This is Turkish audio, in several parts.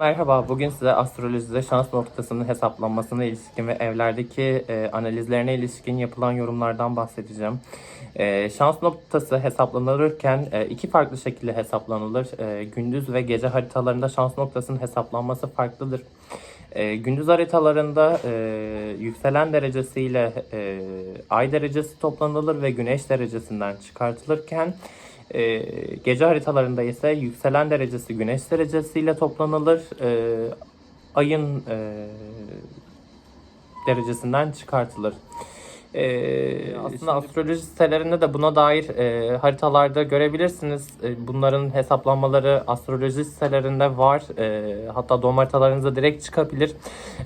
Merhaba, bugün size astrolojide şans noktasının hesaplanmasına ilişkin ve evlerdeki e, analizlerine ilişkin yapılan yorumlardan bahsedeceğim. E, şans noktası hesaplanırken e, iki farklı şekilde hesaplanılır. E, gündüz ve gece haritalarında şans noktasının hesaplanması farklıdır. E, gündüz haritalarında e, yükselen derecesiyle e, ay derecesi toplanılır ve güneş derecesinden çıkartılırken e, gece haritalarında ise yükselen derecesi güneş derecesiyle toplanılır. E, ayın e, derecesinden çıkartılır. E, aslında astroloji sitelerinde de buna dair e, haritalarda görebilirsiniz. E, bunların hesaplanmaları astroloji sitelerinde var. E, hatta doğum haritalarınıza direkt çıkabilir.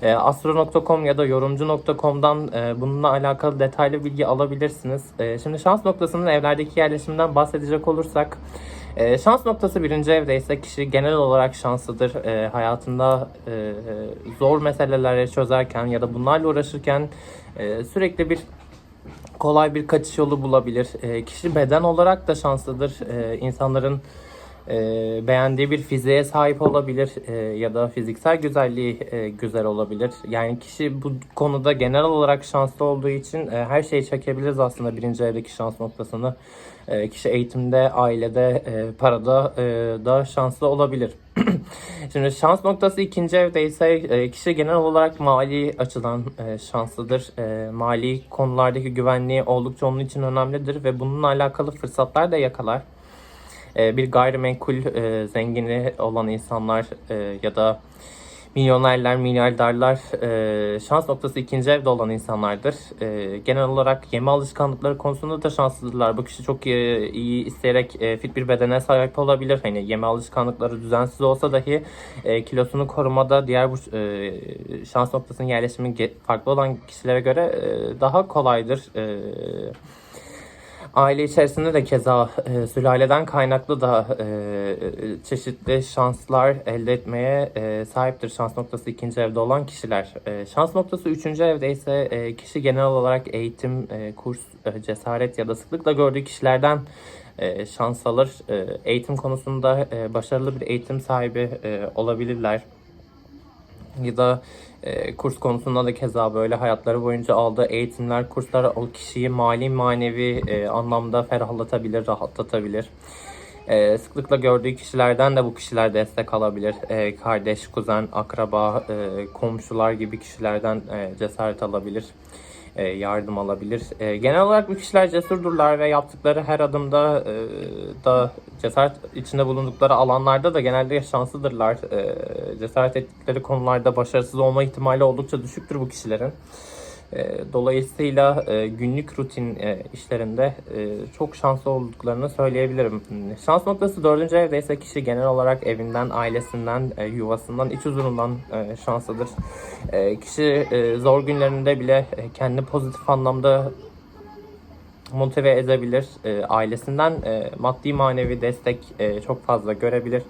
E, astro.com ya da yorumcu.com'dan e, bununla alakalı detaylı bilgi alabilirsiniz. E, şimdi şans noktasının evlerdeki yerleşiminden bahsedecek olursak e, şans noktası birinci evde ise kişi genel olarak şanslıdır. E, hayatında e, zor meseleleri çözerken ya da bunlarla uğraşırken e, sürekli bir kolay bir kaçış yolu bulabilir. E, kişi beden olarak da şanslıdır. E, insanların e, beğendiği bir fiziğe sahip olabilir e, ya da fiziksel güzelliği e, güzel olabilir. Yani kişi bu konuda genel olarak şanslı olduğu için e, her şeyi çekebiliriz aslında birinci evdeki şans noktasını. E, kişi eğitimde, ailede, e, parada e, da şanslı olabilir. Şimdi şans noktası ikinci evde ise e, kişi genel olarak mali açıdan e, şanslıdır. E, mali konulardaki güvenliği oldukça onun için önemlidir ve bununla alakalı fırsatlar da yakalar. E, bir gayrimenkul e, zengini olan insanlar e, ya da milyonerler, milyarderler e, şans noktası ikinci evde olan insanlardır. Genel olarak yeme alışkanlıkları konusunda da şanslıdırlar. Bu kişi çok iyi isteyerek fit bir bedene sahip olabilir. Hani yeme alışkanlıkları düzensiz olsa dahi kilosunu korumada diğer bu e, şans noktasının yerleşimi farklı olan kişilere göre daha kolaydır. E, Aile içerisinde de keza e, sülaleden kaynaklı da e, çeşitli şanslar elde etmeye e, sahiptir. Şans noktası ikinci evde olan kişiler. E, şans noktası üçüncü evde ise e, kişi genel olarak eğitim, e, kurs, e, cesaret ya da sıklıkla gördüğü kişilerden e, şans alır. E, eğitim konusunda e, başarılı bir eğitim sahibi e, olabilirler ya da e, kurs konusunda da keza böyle hayatları boyunca aldığı eğitimler, kurslar o kişiyi mali manevi e, anlamda ferahlatabilir, rahatlatabilir. E, sıklıkla gördüğü kişilerden de bu kişiler destek alabilir. E, kardeş, kuzen, akraba, e, komşular gibi kişilerden e, cesaret alabilir. E, yardım alabilir. E, genel olarak bu kişiler cesurdurlar ve yaptıkları her adımda e, da cesaret içinde bulundukları alanlarda da genelde şanslıdırlar. Cesaret ettikleri konularda başarısız olma ihtimali oldukça düşüktür bu kişilerin. E, Dolayısıyla e, günlük rutin e, işlerinde e, çok şanslı olduklarını söyleyebilirim. Şans noktası dördüncü evde ise kişi genel olarak evinden, ailesinden, yuvasından, iç huzurundan şanslıdır. Kişi zor günlerinde bile kendini pozitif anlamda motive edebilir. Ailesinden maddi manevi destek çok fazla görebilir.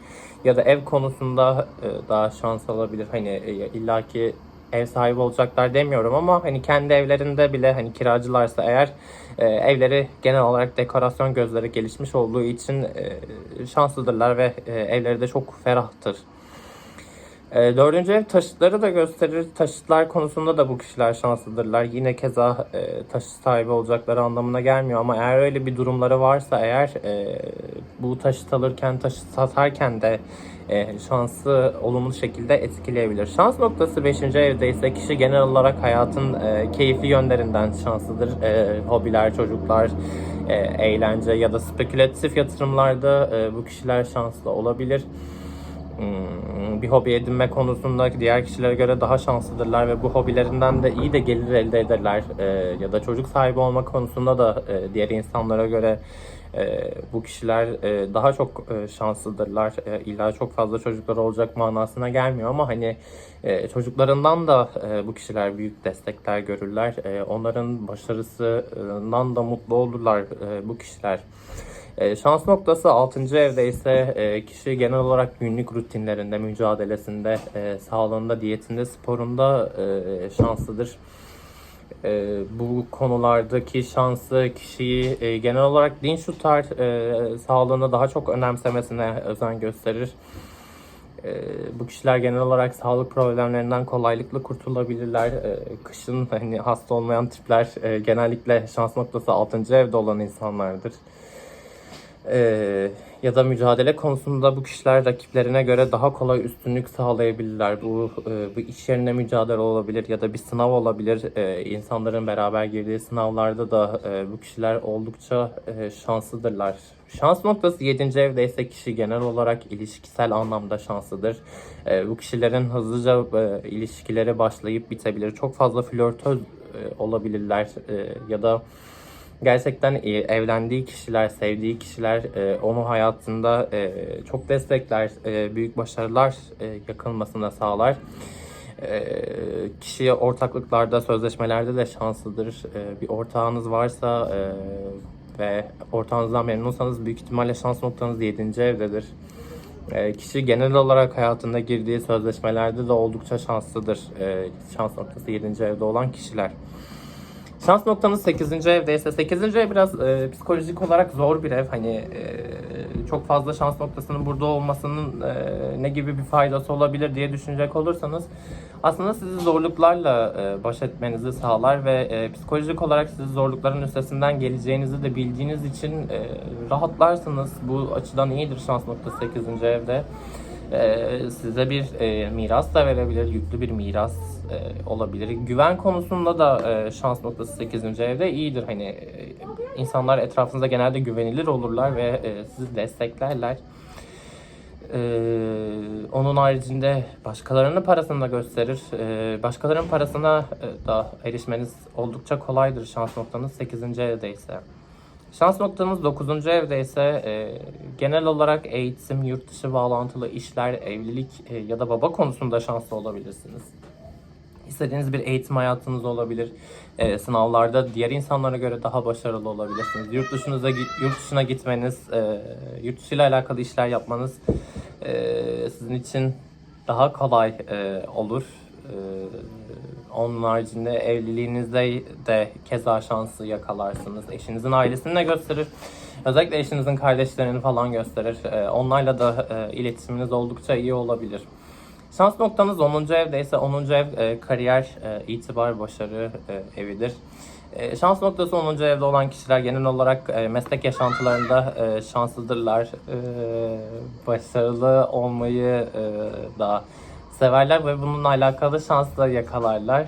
Ya da ev konusunda daha şans alabilir. Hani illaki ev sahibi olacaklar demiyorum ama hani kendi evlerinde bile hani kiracılarsa eğer e, evleri genel olarak dekorasyon gözleri gelişmiş olduğu için e, şanslıdırlar ve e, evleri de çok ferahtır. E, dördüncü ev taşıtları da gösterir. Taşıtlar konusunda da bu kişiler şanslıdırlar. Yine keza e, taşıt sahibi olacakları anlamına gelmiyor ama eğer öyle bir durumları varsa eğer e, bu taşıt alırken, taşıt satarken de e, şansı olumlu şekilde etkileyebilir. Şans noktası 5. evde ise kişi genel olarak hayatın e, keyifli yönlerinden şanslıdır. E, hobiler, çocuklar, e, eğlence ya da spekülatif yatırımlarda e, bu kişiler şanslı olabilir. Hmm, bir hobi edinme konusunda diğer kişilere göre daha şanslıdırlar ve bu hobilerinden de iyi de gelir elde ederler. Ee, ya da çocuk sahibi olma konusunda da e, diğer insanlara göre e, bu kişiler e, daha çok e, şanslıdırlar. E, illa çok fazla çocuklar olacak manasına gelmiyor ama hani e, çocuklarından da e, bu kişiler büyük destekler görürler. E, onların başarısından da mutlu olurlar e, bu kişiler. E, şans noktası 6. evde ise e, kişi genel olarak günlük rutinlerinde, mücadelesinde, e, sağlığında, diyetinde, sporunda e, şanslıdır. E, bu konulardaki şansı kişiyi e, genel olarak dinç tutar, e, sağlığını daha çok önemsemesine özen gösterir. E, bu kişiler genel olarak sağlık problemlerinden kolaylıkla kurtulabilirler. E, kışın hani hasta olmayan tipler e, genellikle şans noktası 6. evde olan insanlardır. Ee, ya da mücadele konusunda bu kişiler rakiplerine göre daha kolay üstünlük sağlayabilirler. Bu e, bu iş yerine mücadele olabilir ya da bir sınav olabilir. Ee, insanların beraber girdiği sınavlarda da e, bu kişiler oldukça e, şanslıdırlar. Şans noktası 7. evdeyse kişi genel olarak ilişkisel anlamda şanslıdır. Ee, bu kişilerin hızlıca e, ilişkileri başlayıp bitebilir. Çok fazla flörtöz e, olabilirler e, ya da gerçekten e, evlendiği kişiler, sevdiği kişiler e, onu hayatında e, çok destekler, e, büyük başarılar e, yakınmasına sağlar. E, kişiye ortaklıklarda, sözleşmelerde de şanslıdır. Bir ortağınız varsa ve ortağınızdan memnunsanız büyük ihtimalle şans noktanız 7. evdedir. Kişi genel olarak hayatında girdiği sözleşmelerde de oldukça şanslıdır. Şans noktası 7. evde olan kişiler. Şans noktanız 8. evdeyse 8. ev biraz e, psikolojik olarak zor bir ev. Hani e, çok fazla şans noktasının burada olmasının e, ne gibi bir faydası olabilir diye düşünecek olursanız aslında sizi zorluklarla e, baş etmenizi sağlar ve e, psikolojik olarak siz zorlukların üstesinden geleceğinizi de bildiğiniz için e, rahatlarsınız. Bu açıdan iyidir şans noktası 8. evde. Ee, size bir e, miras da verebilir, yüklü bir miras e, olabilir. Güven konusunda da e, şans noktası 8. evde iyidir. Hani insanlar etrafınızda genelde güvenilir olurlar ve sizi desteklerler. Ee, onun haricinde başkalarının parasını da gösterir. Ee, başkalarının parasına da erişmeniz oldukça kolaydır şans noktanız 8. evdeyse. Şans noktanız 9. evde ise e, genel olarak eğitim, yurt dışı bağlantılı işler, evlilik e, ya da baba konusunda şanslı olabilirsiniz. İstediğiniz bir eğitim hayatınız olabilir. E, sınavlarda diğer insanlara göre daha başarılı olabilirsiniz. Yurt dışınıza yurt dışına gitmeniz, e, yurt dışı ile alakalı işler yapmanız e, sizin için daha kolay e, olur. E, onun haricinde evliliğinizde de keza şansı yakalarsınız. Eşinizin ailesini de gösterir. Özellikle eşinizin kardeşlerini falan gösterir. E, onlarla da e, iletişiminiz oldukça iyi olabilir. Şans noktanız 10. evdeyse 10. ev e, kariyer, e, itibar, başarı evidir. Şans noktası 10. evde olan kişiler genel olarak meslek yaşantılarında şanslıdırlar. Başarılı olmayı e, da severler ve bununla alakalı şansla yakalarlar.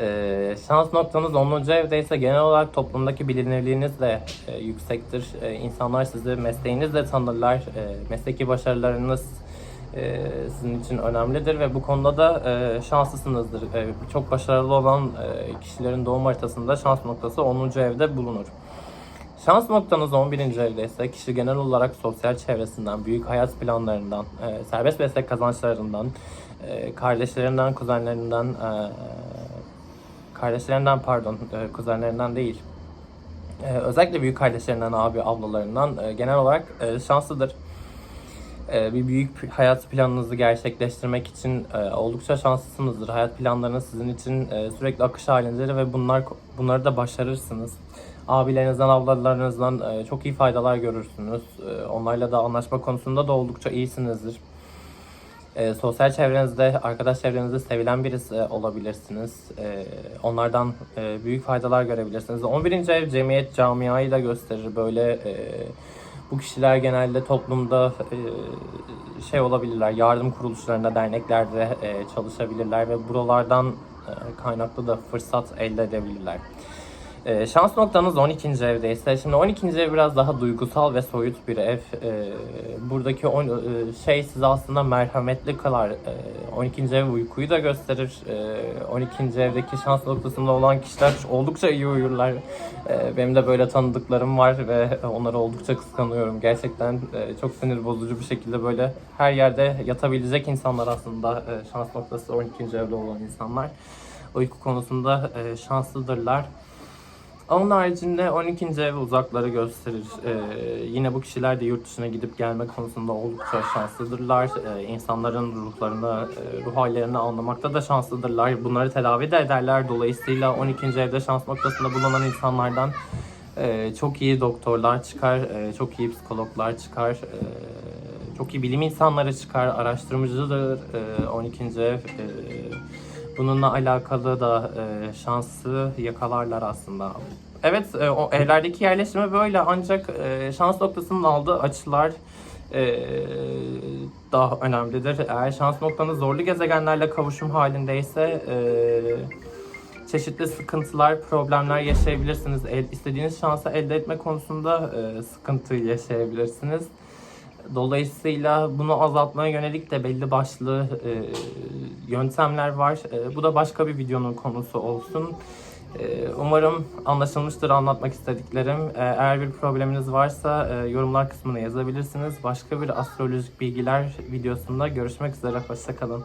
E, şans noktanız 10. evdeyse genel olarak toplumdaki bilinirliğiniz de e, yüksektir. E, insanlar sizi mesleğinizle tanırlar. E, mesleki başarılarınız e, sizin için önemlidir ve bu konuda da e, şanslısınızdır. E, çok başarılı olan e, kişilerin doğum haritasında şans noktası 10. evde bulunur. Şans noktanız 11. evdeyse kişi genel olarak sosyal çevresinden, büyük hayat planlarından, e, serbest meslek kazançlarından, e, kardeşlerinden, kuzenlerinden, e, kardeşlerinden pardon, e, kuzenlerinden değil, e, özellikle büyük kardeşlerinden, abi, ablalarından e, genel olarak e, şanslıdır. E, bir büyük hayat planınızı gerçekleştirmek için e, oldukça şanslısınızdır. Hayat planlarınız sizin için e, sürekli akış halindedir ve bunlar bunları da başarırsınız. Abilerinizden, ablalarınızdan e, çok iyi faydalar görürsünüz. E, onlarla da anlaşma konusunda da oldukça iyisinizdir. E, sosyal çevrenizde, arkadaş çevrenizde sevilen birisi olabilirsiniz. Onlardan büyük faydalar görebilirsiniz. 11. ev cemiyet, camiayı da gösterir. Böyle bu kişiler genelde toplumda şey olabilirler, yardım kuruluşlarında, derneklerde çalışabilirler ve buralardan kaynaklı da fırsat elde edebilirler. E, şans noktanız 12. evdeyse, şimdi 12. ev biraz daha duygusal ve soyut bir ev. E, buradaki on, e, şey sizi aslında merhametli kılar. E, 12. ev uykuyu da gösterir. E, 12. evdeki şans noktasında olan kişiler oldukça iyi uyurlar. E, benim de böyle tanıdıklarım var ve onları oldukça kıskanıyorum. Gerçekten e, çok sinir bozucu bir şekilde böyle her yerde yatabilecek insanlar aslında e, şans noktası 12. evde olan insanlar. Uyku konusunda e, şanslıdırlar. Onun haricinde 12. ev uzakları gösterir. Ee, yine bu kişiler de yurt dışına gidip gelme konusunda oldukça şanslıdırlar. Ee, insanların ruhlarını, e, ruh hallerini anlamakta da şanslıdırlar. Bunları telavi de ederler. Dolayısıyla 12. evde şans noktasında bulunan insanlardan e, çok iyi doktorlar çıkar, e, çok iyi psikologlar çıkar. E, çok iyi bilim insanları çıkar, araştırmacıdır. E, 12. ev. E, bununla alakalı da e, şansı yakalarlar aslında. Evet, e, o evlerdeki yerleşimi böyle ancak e, şans noktasının aldığı açılar e, daha önemlidir. Eğer şans noktanız zorlu gezegenlerle kavuşum halindeyse e, çeşitli sıkıntılar, problemler yaşayabilirsiniz. El, istediğiniz şansı elde etme konusunda e, sıkıntı yaşayabilirsiniz. Dolayısıyla bunu azaltmaya yönelik de belli başlı e, yöntemler var. E, bu da başka bir videonun konusu olsun. E, umarım anlaşılmıştır anlatmak istediklerim. E, eğer bir probleminiz varsa e, yorumlar kısmına yazabilirsiniz. Başka bir astrolojik bilgiler videosunda görüşmek üzere. Hoşçakalın.